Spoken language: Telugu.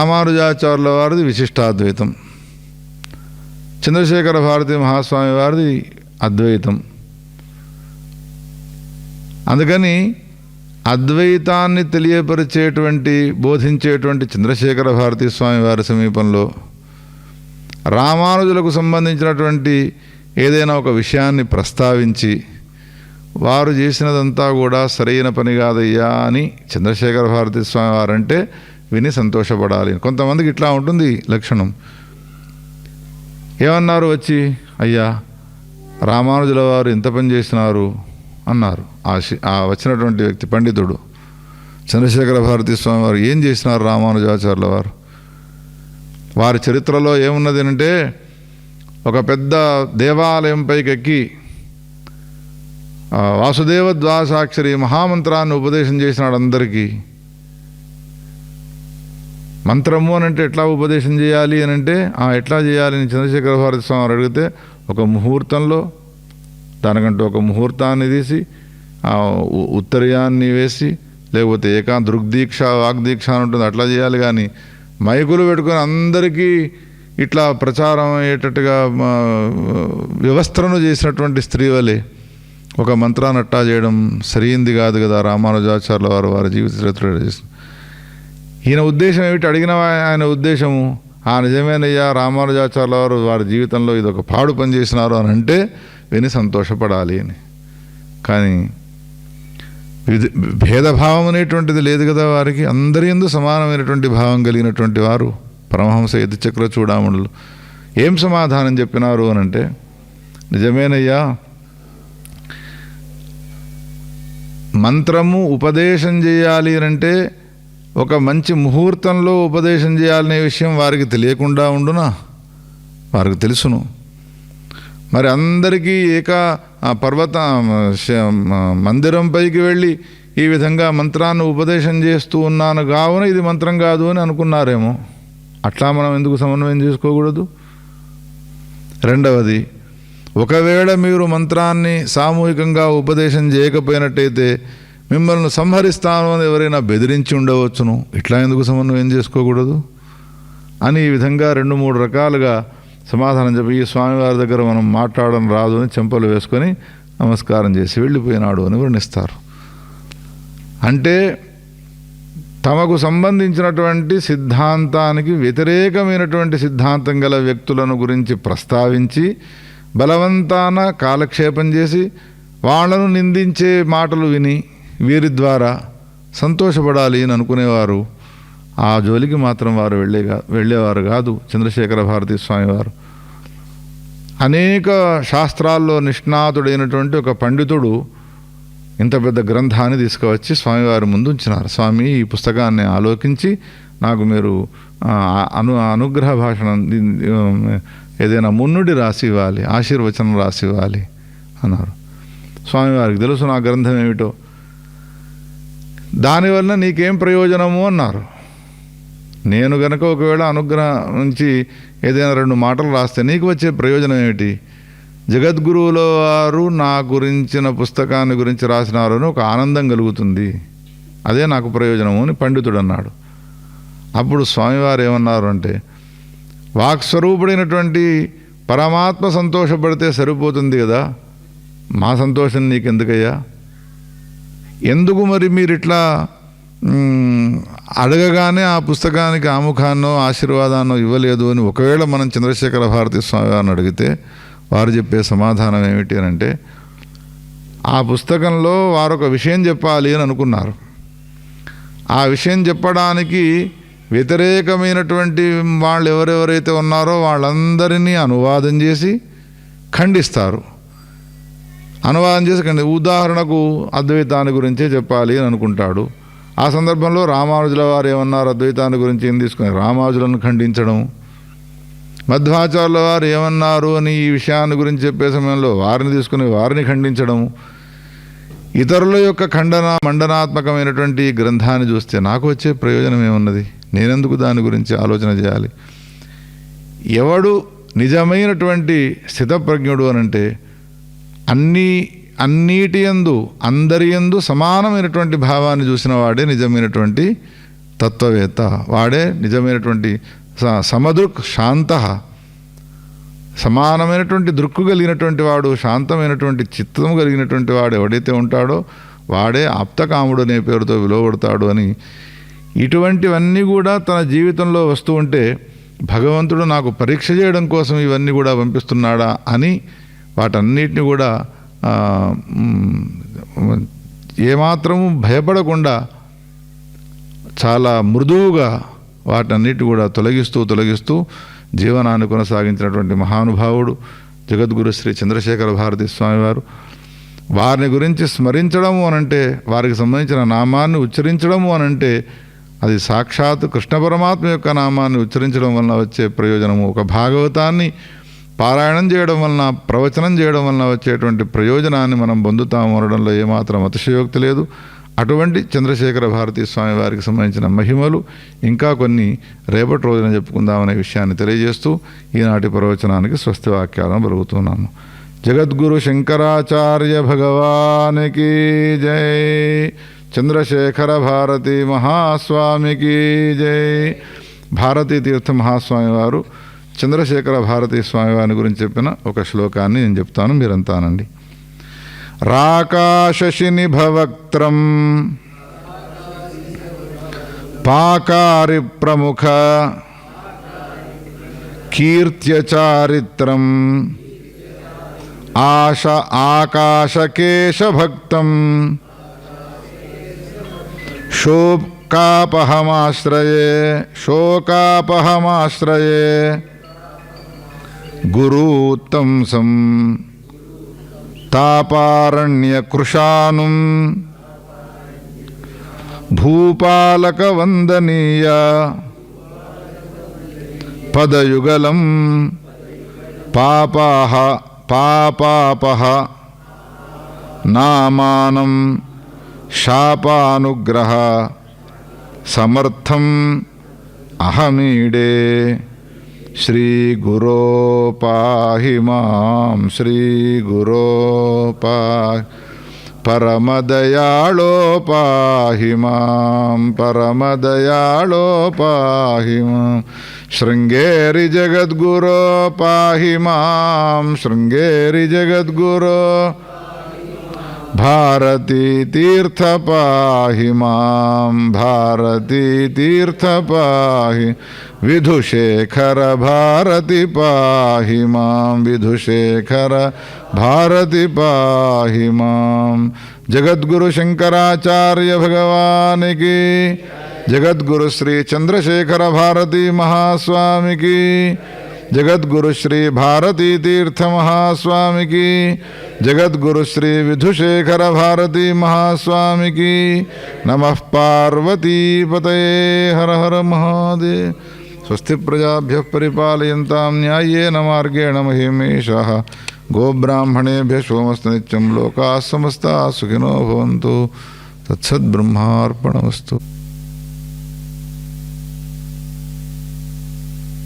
రామానుజాచార్యుల వారిది విశిష్టాద్వైతం. చంద్రశేఖర భారతి మహాస్వామి వారిది అద్వైతం. అందుకని అద్వైతాన్ని తెలియపరిచేటువంటి బోధించేటువంటి చంద్రశేఖర భారతి స్వామి వారి సమీపంలో రామానుజులకు సంబంధించినటువంటి ఏదైనా ఒక విషయాన్ని ప్రస్తావించి వారు చేసినదంతా కూడా సరైన పని కాదయ్యా అని చంద్రశేఖర భారతి స్వామి వారంటే విని సంతోషపడాలి. కొంతమందికి ఇట్లా ఉంటుంది లక్షణం. ఏమన్నారు వచ్చి? అయ్యా రామానుజుల వారు ఎంత పని చేసినారు అన్నారు. ఆ ఆ వచ్చినటువంటి వ్యక్తి పండితుడు. చంద్రశేఖర భారతీ స్వామి వారు ఏం చేసినారు రామానుజాచార్యుల వారు? వారి చరిత్రలో ఏమున్నది అంటే ఒక పెద్ద దేవాలయం పైకెక్కి ఆ, వాసుదేవ ద్వాసాక్షరి మహామంత్రాన్ని ఉపదేశం చేసినాడు అందరికీ. మంత్రము అని అంటే ఎట్లా ఉపదేశం చేయాలి అని అంటే "ఆ, ఎట్లా చేయాలి అని చంద్రశేఖర భారతి స్వామి వారు అడిగితే ఒక ముహూర్తంలో దానికంటే ఒక ముహూర్తాన్ని తీసి ఆ ఉ- వేసి లేకపోతే ఏకా దృగ్దీక్ష వాగ్దీక్ష అని ఉంటుంది అట్లా చేయాలి కానీ మైకులు పెట్టుకొని అందరికీ ఇట్లా ప్రచారం అయ్యేటట్టుగా మా, వ్యవస్థను చేసినటువంటి స్త్రీ వలె ఒక మంత్రాన్ని అట్టా చేయడం సరైంది కాదు కదా రామానుజాచార్యుల వారు వారి జీవిత చరిత్ర చేసింది ఈయన ఉద్దేశం ఏమిటి? అడిగిన ఆయన ఉద్దేశము ఆ నిజమేనయ్యా రామానుజాచార్యుల వారు వారి జీవితంలో ఇది ఒక పాడు పని చేసినారు అని అంటే విని సంతోషపడాలి అని. కానీ భేదభావం అనేటువంటిది లేదు కదా వారికి. అందరి ఎందు సమానమైనటువంటి భావం కలిగినటువంటి వారు పరమహంస యతిచక్ర చూడామణులు ఏం సమాధానం చెప్పినారు అని అంటే నిజమేనయ్యా మంత్రము ఉపదేశం చేయాలి అని అంటే ఒక మంచి ముహూర్తంలో ఉపదేశం చేయాలనే విషయం వారికి తెలియకుండా ఉండునా? వారికి తెలుసును. మరి అందరికీ ఏక ఆ పర్వత శ- మందిరం పైకి వెళ్ళి ఈ విధంగా మంత్రాన్ని ఉపదేశం చేస్తూ ఉన్నాను కావున ఇది మంత్రం కాదు అని అనుకున్నారేమో. అట్లా మనం ఎందుకు సమన్వయం చేసుకోకూడదు? రెండవది ఒకవేళ మీరు మంత్రాన్ని సామూహికంగా ఉపదేశం చేయకపోయినట్టయితే మిమ్మల్ని సంహరిస్తాను అని ఎవరైనా బెదిరించి ఉండవచ్చును. ఇట్లా ఎందుకు సమన్వయం చేసుకోకూడదు? అని ఈ విధంగా రెండు మూడు రకాలుగా సమాధానం చెప్పి ఈ స్వామివారి దగ్గర మనం మాట్లాడడం రాదు అని చెంపలు వేసుకొని నమస్కారం చేసి వెళ్ళిపోయినాడు అని వర్ణిస్తారు. అంటే తమకు సంబంధించినటువంటి సిద్ధాంతానికి వ్యతిరేకమైనటువంటి సిద్ధాంతం గల వ్యక్తులను గురించి ప్రస్తావించి బలవంతాన కాలక్షేపం చేసి వాళ్ళను నిందించే మాటలు విని వీరి ద్వారా సంతోషపడాలి అని అనుకునేవారు. ఆ జోలికి మాత్రం వారు వెళ్ళే వెళ్ళేవారు కాదు. చంద్రశేఖర భారతి స్వామివారు అనేక శాస్త్రాల్లో నిష్ణాతుడైనటువంటి ఒక పండితుడు ఇంత పెద్ద గ్రంథాన్ని తీసుకువచ్చి స్వామివారి ముందు ఉంచినారు స్వామి ఈ పుస్తకాన్ని ఆలోకించి నాకు మీరు అను అనుగ్రహ భాషణ ఏదైనా మున్నుడి రాసి ఇవ్వాలి ఆశీర్వచనం రాసి ఇవ్వాలి అన్నారు. స్వామివారికి తెలుసు నా గ్రంథం ఏమిటో. దానివల్ల నీకేం ప్రయోజనము అన్నారు. నేను గనక ఒకవేళ అనుగ్రహం నుంచి ఏదైనా రెండు మాటలు రాస్తే నీకు వచ్చే ప్రయోజనం ఏమిటి? జగద్గురువుల వారు నా గురించిన పుస్తకాన్ని గురించి రాసినారు అని ఒక ఆనందం కలుగుతుంది. అదే నాకు ప్రయోజనము అని పండితుడు అన్నాడు అప్పుడు స్వామివారు ఏమన్నారు అంటే వాక్స్వరూపుడైనటువంటి పరమాత్మ సంతోషపడితే సరిపోతుంది కదా? మా సంతోషం నీకెందుకయ్యా? ఎందుకు మరి మీరు ఇట్లా అడగగానే ఆ పుస్తకానికి ఆముఖాన్నో ఆశీర్వాదాన్నో ఇవ్వలేదు అని ఒకవేళ మనం చంద్రశేఖర భారతి స్వామి గారిని అడిగితే వారు చెప్పే సమాధానం ఏమిటి అని అంటే ఆ పుస్తకంలో వారు ఒక విషయం చెప్పాలి అని అనుకున్నారు. ఆ విషయం చెప్పడానికి వ్యతిరేకమైనటువంటి వాళ్ళు ఎవరెవరైతే ఉన్నారో వాళ్ళందరినీ అనువాదం చేసి ఖండిస్తారు. అనువాదం చేసుకోండి. ఉదాహరణకు అద్వైతాన్ని గురించే చెప్పాలి అని అనుకుంటాడు. ఆ సందర్భంలో రామానుజుల వారు ఏమన్నారు? అద్వైతాన్ని గురించి ఏం తీసుకుని రామానుజులను ఖండించడం. మధ్వాచార్యుల వారు ఏమన్నారు అని ఈ విషయాన్ని గురించి చెప్పే సమయంలో వారిని తీసుకుని వారిని ఖండించడం. ఇతరుల యొక్క ఖండన మండనాత్మకమైనటువంటి గ్రంథాన్ని చూస్తే నాకు వచ్చే ప్రయోజనం ఏమున్నది? నేనెందుకు దాని గురించి ఆలోచన చేయాలి? ఎవడు నిజమైనటువంటి స్థితప్రజ్ఞుడు అనంటే అన్నీ అన్నిటి యందు అందరి యందు సమానమైనటువంటి భావాన్ని చూసిన వాడే నిజమైనటువంటి తత్వవేత్త. వాడే నిజమైనటువంటి స- సమదృక్ శాంత. సమానమైనటువంటి దృక్కు కలిగినటువంటి వాడు శాంతమైనటువంటి చిత్తము కలిగినటువంటి వాడు ఎవడైతే ఉంటాడో వాడే ఆప్తకాముడు అనే పేరుతో విలువబడతాడు అని. ఇటువంటివన్నీ కూడా తన జీవితంలో వస్తూ ఉంటే భగవంతుడు నాకు పరీక్ష చేయడం కోసం ఇవన్నీ కూడా పంపిస్తున్నాడా అని వాటన్నిటిని కూడా ఏమాత్రము భయపడకుండా చాలా మృదువుగా వాటన్నిటి కూడా తొలగిస్తూ తొలగిస్తూ జీవనాన్ని కొనసాగించినటువంటి మహానుభావుడు జగద్గురు శ్రీ చంద్రశేఖర భారతి స్వామివారు. వారిని గురించి స్మరించడము అనంటే వారికి సంబంధించిన నామాన్ని ఉచ్చరించడము అనంటే అది సాక్షాత్ కృష్ణ పరమాత్మ యొక్క నామాన్ని ఉచ్చరించడం వలన వచ్చే ప్రయోజనము. ఒక భాగవతాన్ని పారాయణం చేయడం వలన ప్రవచనం చేయడం వలన వచ్చేటువంటి ప్రయోజనాన్ని మనం పొందుతాము అనడంలో ఏమాత్రం అతిశయోక్తి లేదు. అటువంటి చంద్రశేఖర భారతీ స్వామి వారికి సంబంధించిన మహిమలు ఇంకా కొన్ని రేపటి రోజున చెప్పుకుందామనే విషయాన్ని తెలియజేస్తూ ఈనాటి ప్రవచనానికి స్వస్తి వాక్యాలను పలుకుతున్నాను జగద్గురు శంకరాచార్య భగవానికి జై. చంద్రశేఖర భారతి మహాస్వామికి జై. భారతీ తీర్థ మహాస్వామి వారు చంద్రశేఖర భారతీ స్వామివారిని గురించి చెప్పిన ఒక శ్లోకాన్ని నేను చెప్తాను మీరంతానండి రాకాశశినిభవక్త్రం పాకారి ప్రముఖ కీర్త్యచారిత్రం ఆశ ఆకాశకేశభక్తం శోకాపహమాశ్రయే శోకాపహమాశ్రయే. గురూత్తంసం తాపారణ్యకృషానుం భూపాలకవందనీయ పదయుగలం పాపాహ పాపాపహ నామానం శాపానుగ్రహ సమర్థం అహమీడే श्रीगुरो पाहि माँ श्रीगुरो पाहि परमदयालो पाहि माँ परमदयालो पाहि माँ। शृङ्गेरि जगद्गुरो पाहि माँ शृङ्गेरि जगद्गुरो మాం శృంగేరి జగద్గురో పాహి మాం శృంగేరి జగద్గురో భారతీ తీర్థ పాహి మాం భారతీ తీర్థ పాహి విధుశేఖర భారతి పాహి మాం విధుశేఖర భారతి పాహి మాం జగద్గురు శంకరాచార్య భగవానికి జగద్గురు శ్రీ చంద్రశేఖర భారతి మహాస్వామికి జగద్గురు శ్రీ భారతీ తీర్థ మహాస్వామికి జగద్గురు శ్రీ విధుశేఖర భారతీ మహాస్వామికి నమ పార్వతీపతయే హర హర మహాదే స్వస్తి ప్రజాభ్య పరిపాలయంతాం న్యాయేన మార్గేణ మహిమేష గోబ్రాహ్మణేభ్య సోమస్తు నిత్యం లోకా సమస్తా సుఖినో భవంతు తత్సద్బ్రహ్మార్పణమస్తు